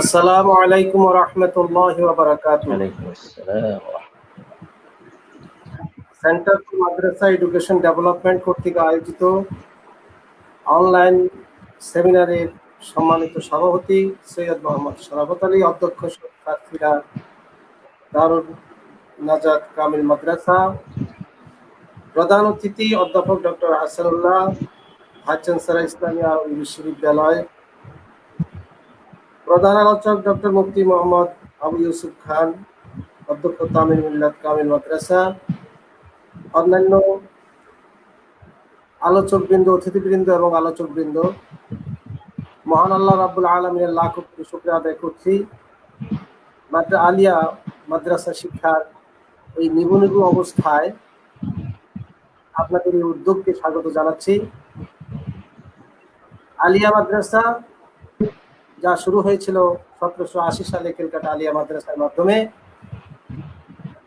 আসসালামু আলাইকুম ওয়া রাহমাতুল্লাহি ওয়া বারাকাতুহু। ওয়ালাইকুম আসসালাম centre for Madrasa education development কর্তৃক আয়োজিত অনলাইন সেমিনারের সম্মানিত সভাপতি সৈয়দ মোহাম্মদ শরাফত আলী অধ্যক্ষ শিক্ষার্থীরা দারুল নাজাত কামিল মাদ্রাসা প্রধান অতিথি অধ্যাপক doctor Hasanullah vice chancellor Islamia বিশ্ববিদ্যালয় প্রধান আলোচক ডক্টর মুফতি মোহাম্মদ আবু ইউসুফ খান, অধ্যক্ষ তামিল মিল্লাত কামিল মাদ্রাসা, অন্যান্য আলোচক বৃন্দ অতিথিবৃন্দ এবং আলোচক বৃন্দ মহান আল্লাহ রাবুল আলমিনের লাখ শুক্রিয়া আদায় করছি। মাদ্রা আলিয়া মাদ্রাসা শিক্ষার এই নিবু নিবু অবস্থায় আপনাদের এই উদ্যোগকে স্বাগত জানাচ্ছি। আলিয়া মাদ্রাসা যা শুরু হয়েছিল সতেরোশো আশি সালে ক্যালকাটা আলিয়া মাদ্রাসার মাধ্যমে।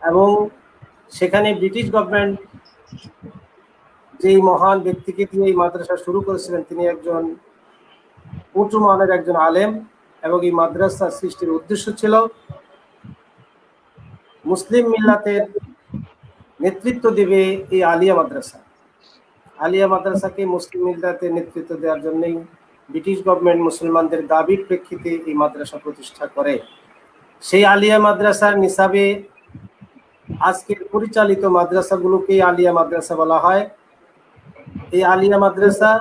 এবং সেখানে ব্রিটিশ গভর্নমেন্ট যেই মহান ব্যক্তিকে দিয়ে এই মাদ্রাসা শুরু করেছিলেন, তিনি একজন উঁচু মানের একজন আলেম এবং এই মাদ্রাসা সৃষ্টির উদ্দেশ্য ছিল মুসলিম মিল্লাতের নেতৃত্ব দেবে এই আলিয়া মাদ্রাসা। আলিয়া মাদ্রাসাকে মুসলিম মিল্লাতের নেতৃত্ব দেওয়ার জন্যই ব্রিটিশ গভর্নমেন্ট মুসলমানদের দাবির প্রেক্ষিতে এই মাদ্রাসা প্রতিষ্ঠা করে। সেই আলিয়া মাদ্রাসার নিসাবে আজকের পরিচালিত মাদ্রাসাগুলোকে আলিয়া মাদ্রাসা বলা হয়। এই আলিয়া মাদ্রাসা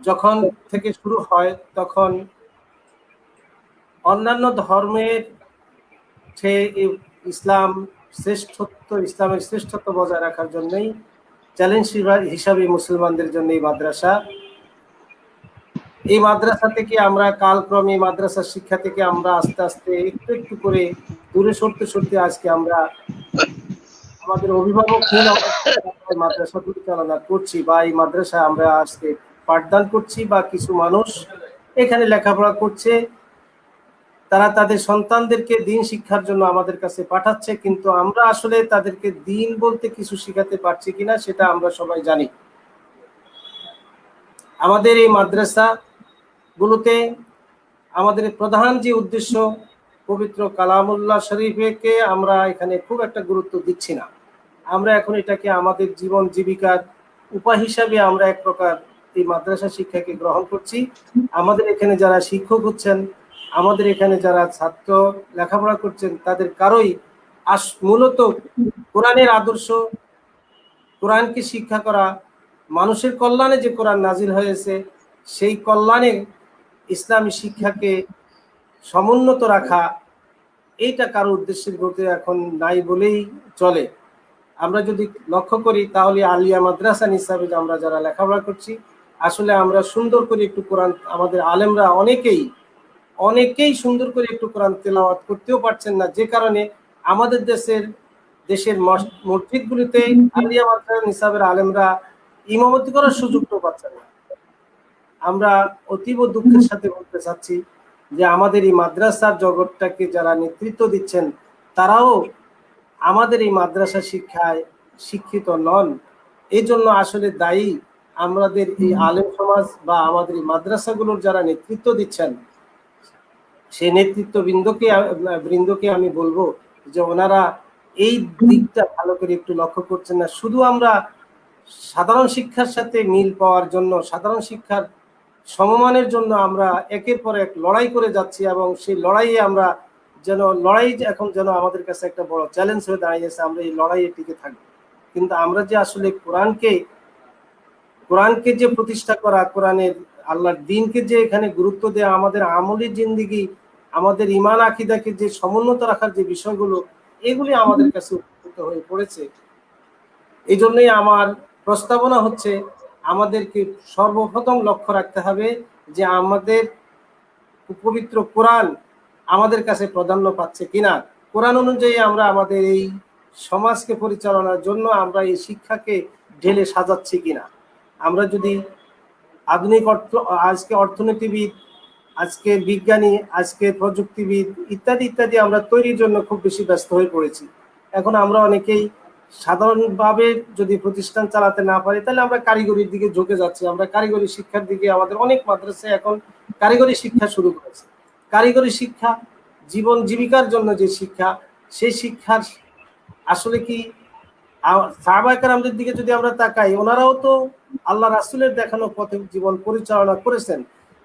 যখন থেকে শুরু হয়, তখন অন্যান্য ধর্মের সে ইসলাম শ্রেষ্ঠত্ব, ইসলামের শ্রেষ্ঠত্ব বজায় রাখার জন্যই চ্যালেঞ্জ হিসাবে মুসলমানদের জন্য এই মাদ্রাসা। এই মাদ্রাসা থেকে আমরা কালক্রমে মাদ্রাসা শিক্ষা থেকে আমরা আস্তে আস্তে একটু একটু করে দূরে সরতে সরতে আজকে আমরা আমাদের অভিভাবক মাদ্রাসা পরিচালনা করছি বা এই মাদ্রাসায় আমরা আজকে পাঠদান করছি বা কিছু মানুষ এখানে লেখাপড়া করছে। তারা তাদের সন্তানদেরকে দিন শিক্ষার জন্য আমাদের কাছে পাঠাচ্ছে, কিন্তু আমরা আসলে তাদেরকে দিন বলতে কিছু শিখাতে পারছি কিনা সেটা আমরা সবাই জানি। আমাদের এই মাদ্রাসা গুলোতে আমাদের প্রধান যে উদ্দেশ্য, পবিত্র কালামুল্লাহ শরীফকে আমরা এখানে খুব একটা গুরুত্ব দিচ্ছি না। আমরা এখন এটাকে আমাদের জীবন জীবিকার উপায় হিসাবে আমরা এক প্রকার এই মাদ্রাসা শিক্ষাকে গ্রহণ করছি। আমাদের এখানে যারা শিক্ষক হচ্ছেন আমাদের এখানে যারা ছাত্র লেখাপড়া করছেন, তাদের কারোই আস, মূলত কোরআনের আদর্শ, কোরআনকে শিক্ষা করা, মানুষের কল্যাণে যে কোরআন নাজিল হয়েছে, সেই কল্যাণে ইসলামী শিক্ষাকে সমুন্নত রাখা, এইটা কারও উদ্দেশ্যের গতি এখন নাই বলেই চলে। আমরা যদি লক্ষ্য করি, তাহলে আলিয়া মাদ্রাসা হিসাবে আমরা যারা লেখাপড়া করছি, আসলে আমরা সুন্দর করে একটু কোরআন, আমাদের আলেমরা অনেকেই অনেকেই সুন্দর করে একটু কোরআন তেলাওয়াত করতেও পারছেন না, যে কারণে আমাদের দেশের দেশের মসজিদগুলিতে আলিয়া মাদ্রাসা হিসাবের আলেমরা ইমামতি করার সুযোগটাও পাচ্ছেন না। আমরা অতীব দুঃখের সাথে বলতে চাচ্ছি যে আমাদের এই মাদ্রাসার জগৎটাকে যারা নেতৃত্ব দিচ্ছেন, তারাও আমাদের এই মাদ্রাসা শিক্ষায় শিক্ষিত নন। এই জন্য আসলে দায়ী আমাদের এই আলেম সমাজ বা আমাদের এই মাদ্রাসাগুলোর যারা নেতৃত্ব দিচ্ছেন সেই নেতৃত্ব বৃন্দকে বৃন্দকে আমি বলব যে ওনারা এই দিকটা ভালো করে একটু লক্ষ্য করছেন না। শুধু আমরা সাধারণ শিক্ষার সাথে মিল পাওয়ার জন্য, সাধারণ শিক্ষার সমমানের জন্য আমরা একের পর এক লড়াই করে যাচ্ছি এবং সেই লড়াইয়ে আমরা যেন, লড়াই এখন যেন আমাদের কাছে একটা বড় চ্যালেঞ্জ হয়ে দাঁড়িয়েছে আমরা এই লড়াইয়ে টিকে থাকব। কিন্তু আমরা যে আসলে কোরআনকে কোরআনকে যে প্রতিষ্ঠা করা, কোরআনের আল্লাহর দিনকে যে এখানে গুরুত্ব দেওয়া আমাদের আমলি জিন্দিগি আমাদের ইমান আকিদাকে যে সমুন্নত রাখার যে বিষয়গুলো এগুলি আমাদের কাছে উপকৃত হয়ে পড়েছে। এই জন্যই আমার প্রস্তাবনা হচ্ছে আমাদেরকে সর্বপ্রথম লক্ষ্য রাখতে হবে যে আমাদের পবিত্র কোরআন আমাদের কাছে প্রাধান্য পাচ্ছে কিনা। কোরআন অনুযায়ী আমরা আমাদের এই সমাজকে পরিচালনার জন্য আমরা এই শিক্ষাকে ঢেলে সাজাচ্ছি কিনা। আমরা যদি আধুনিক অর্থ আজকে অর্থনীতিবিদ আজকের বিজ্ঞানী আজকের প্রযুক্তিবিদ ইত্যাদি ইত্যাদি আমরা তৈরির জন্য খুব বেশি ব্যস্ত হয়ে পড়েছি। এখন আমরা অনেকেই সাধারণভাবে যদি প্রতিষ্ঠান চালাতে না পারি, তাহলে আমরা কারিগরির দিকে ঝুঁকে যাচ্ছি। আমরা কারিগরি শিক্ষার দিকে আমাদের অনেক মাদ্রাসায় এখন কারিগরি শিক্ষা শুরু করেছে। কারিগরি শিক্ষা, জীবন জীবিকার জন্য যে শিক্ষা, সেই শিক্ষার আসলে কি সাহাবাহামদের দিকে যদি আমরা তাকাই, ওনারাও তো আল্লাহ রাসুলের দেখানো পথে জীবন পরিচালনা করেছেন।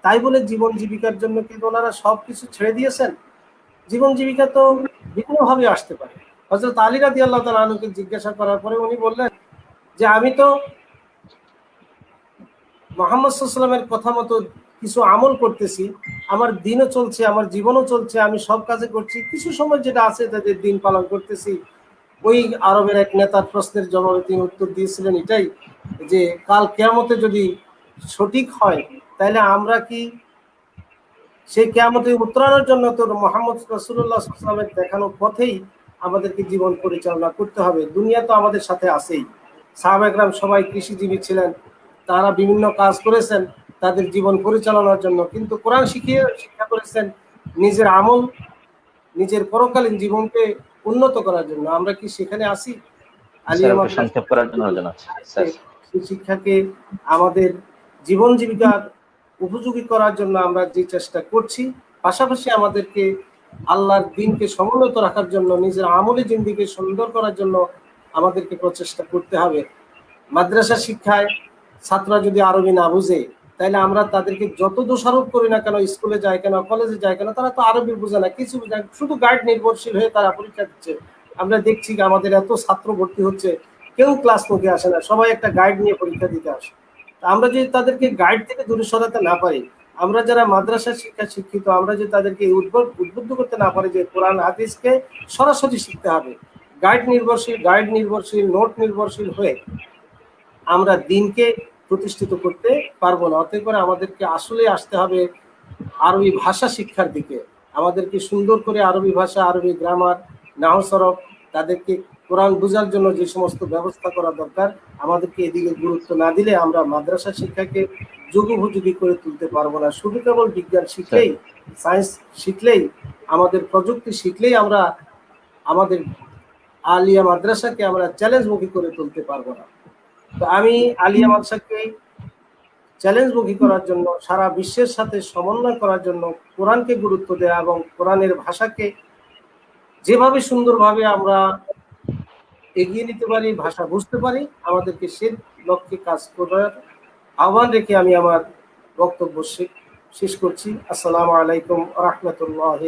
তাই বলে জীবন জীবিকার জন্য কিন্তু ওনারা সবকিছু ছেড়ে দিয়েছেন? জীবন জীবিকা তো বিভিন্নভাবে আসতে পারে। হজরত আলী রাদি আল্লাহ তালুকে জিজ্ঞাসা করার পরে উনি বললেন যে, আমি তো মোহাম্মদ সাল্লামের কথা মতো কিছু আমল করতেছি, আমার দিনও চলছে, আমার জীবনও চলছে, আমি সব কাজে করছি, কিছু সময় যেটা আছে তাদের দিন পালন করতেছি। ওই আরবের এক নেতার প্রশ্নের জবাবে তিনি উত্তর দিয়েছিলেন এটাই যে, কাল কেয়ামতে যদি সঠিক হয় তাহলে আমরা কি সেই কেয়ামতে উত্তরানোর জন্য তো মোহাম্মদ রসুল্লাহ সাল্লামের দেখানো পথেই আমাদেরকে জীবন পরিচালনা করতে হবে। দুনিয়া তো আমাদের সাথে আছেই। সাহাবাকরাম সবাই কৃষিজীবী ছিলেন তারা বিভিন্ন কাজ করেছেন তাদের জীবন পরিচালনার জন্য। কিন্তু কোরআন শিখিয়ে শিক্ষা করেছেন নিজের আমল নিজের পরকালীন জীবনকে উন্নত করার জন্য। আমরা কি সেখানে আসি শিক্ষাকে আমাদের জীবন জীবিকার উপযোগী করার জন্য আমরা যে চেষ্টা করছি, পাশাপাশি আমাদেরকে আল্লাহর দিনকে সমুন্নত রাখার জন্য, নিজের আমলে জিন্দিকে সুন্দর করার জন্য আমাদেরকে প্রচেষ্টা করতে হবে। মাদ্রাসা শিক্ষায় ছাত্ররা যদি আরবি না বুঝে, তাহলে আমরা তাদেরকে যত দোষারোপ করি না কেন, স্কুলে যায় কেন কলেজে যায় কেন, তারা তো আরবি বুঝে না, কিছু বুঝে শুধু গাইড নির্ভরশীল হয়ে তারা পরীক্ষা দিচ্ছে। আমরা দেখছি আমাদের এত ছাত্র ভর্তি হচ্ছে, কেউ ক্লাস মুখে আসে না, সবাই একটা গাইড নিয়ে পরীক্ষা দিতে আসে। আমরা যদি তাদেরকে গাইড থেকে দূরে সরাতে না পারি, আমরা যারা মাদ্রাসা শিক্ষা শিক্ষিত, আমরা যদি তাদেরকে উদ্বুদ্ধ করতে না পারি যে কোরআন, হাদিসকে সরাসরি শিখতে হবে গাইড নির্ভরশীল গাইড নির্ভরশীল নোট নির্ভরশীল হয়ে আমরা দিনকে প্রতিষ্ঠিত করতে পারব না। অতএব করে আমাদেরকে আসলে আসতে হবে আরবি ভাষা শিক্ষার দিকে। আমাদেরকে সুন্দর করে আরবি ভাষা, আরবি গ্রামার নাহসরফ, তাদেরকে কোরআন বোঝার জন্য যে সমস্ত ব্যবস্থা করা দরকার, আমাদেরকে এদিকে গুরুত্ব না দিলে আমরা মাদ্রাসা শিক্ষাকে যুগোপযোগী করে তুলতে পারব না। শুধু কেবল বিজ্ঞান শিখলেই, সায়েন্স শিখলেই, আমাদের প্রযুক্তি শিখলেই আমরা আমাদের আলিয়া মাদ্রাসাকে আমরা চ্যালেঞ্জ চ্যালেঞ্জমুখী করে তুলতে পারব না। তো আমি আলিয়া মাদ্রাসাকে চ্যালেঞ্জমুখী করার জন্য, সারা বিশ্বের সাথে সমন্বয় করার জন্য কোরআনকে গুরুত্ব দেওয়া এবং কোরআনের ভাষাকে যেভাবে সুন্দরভাবে আমরা এগিয়ে নিতে পারি, ভাষা বুঝতে পারি, আমাদেরকে সে লক্ষ্যে কাজ করার আহ্বান রেখে আমি আমার বক্তব্য শেষ করছি। আসসালামু আলাইকুম রহমতুল্লাহ